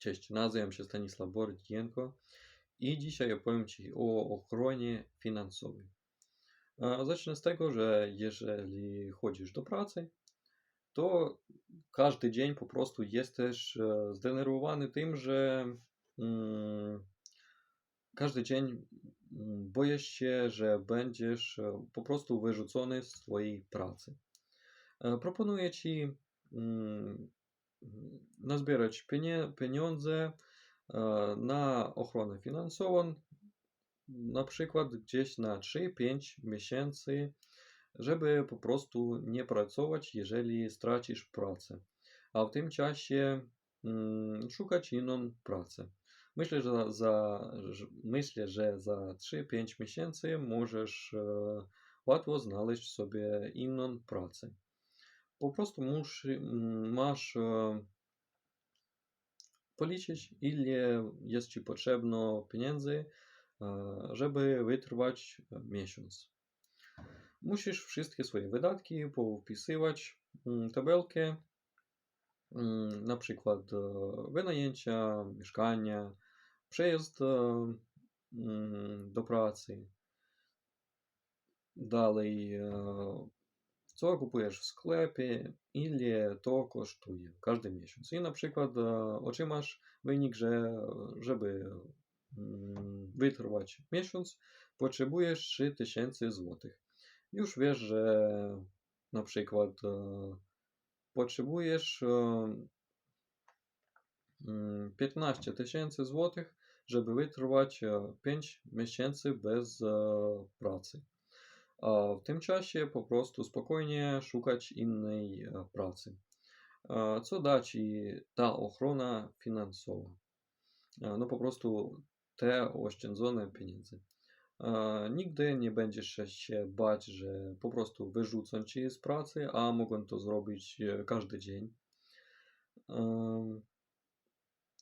Cześć, nazywam się Stanisław Borodienko i dzisiaj opowiem Ci o ochronie finansowej. Zacznę z tego, że jeżeli chodzisz do pracy, to każdy dzień po prostu jesteś e, zdenerwowany tym, że mm, każdy dzień mm, boisz się, że będziesz e, po prostu wyrzucony z swojej pracy. E, Proponuję Ci mm, nazbierać pieniądze e, na ochronę finansową, na przykład gdzieś na 3-5 miesięcy, żeby po prostu nie pracować, jeżeli stracisz pracę. A w tym czasie mm, szukać inną pracę. Myślę, że za, myślę, że za 3-5 miesięcy możesz e, łatwo znaleźć sobie inną pracę. Po prostu musi, mm, masz e, policzyć, ile jest Ci potrzebno pieniędzy, e, żeby wytrwać miesiąc. Musisz wszystkie swoje wydatki powpisywać w tabelkę, mm, na przykład e, wynajęcia mieszkania, przejazd e, mm, do pracy, dalej e, co kupujesz w sklepie, ile to kosztuje każdy miesiąc. I na przykład e, otrzymasz wynik, że żeby mm, wytrwać miesiąc, potrzebujesz 3000 zł. Już wiesz, że na przykład e, potrzebujesz e, mm, 15 tysięcy złotych, żeby wytrwać e, 5 miesięcy bez pracy. W tym czasie po prostu spokojnie szukać innej e, pracy. E, Co da Ci ta ochrona finansowa? E, No po prostu te oszczędzone pieniądze. Nigdy nie będziesz się bać, że po prostu wyrzucą Cię z pracy, a mogą to zrobić każdy dzień.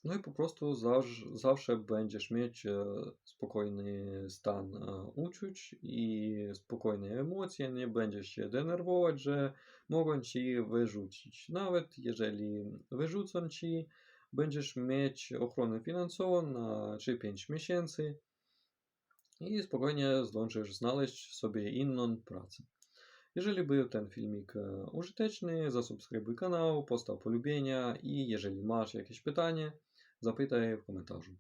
No i po prostu zawsze, zawsze będziesz mieć e, spokojny stan e, uczuć i spokojne emocje, nie będziesz się denerwować, że mogą ci wyrzucić. Nawet jeżeli wyrzucą ci, będziesz mieć ochronę finansową na 3-5 miesięcy i spokojnie zdążysz znaleźć sobie inną pracę. Jeżeli był ten filmik e, użyteczny, zasubskrybuj kanał, postaw polubienia i jeżeli masz jakieś pytanie, zapytaj w komentarzu.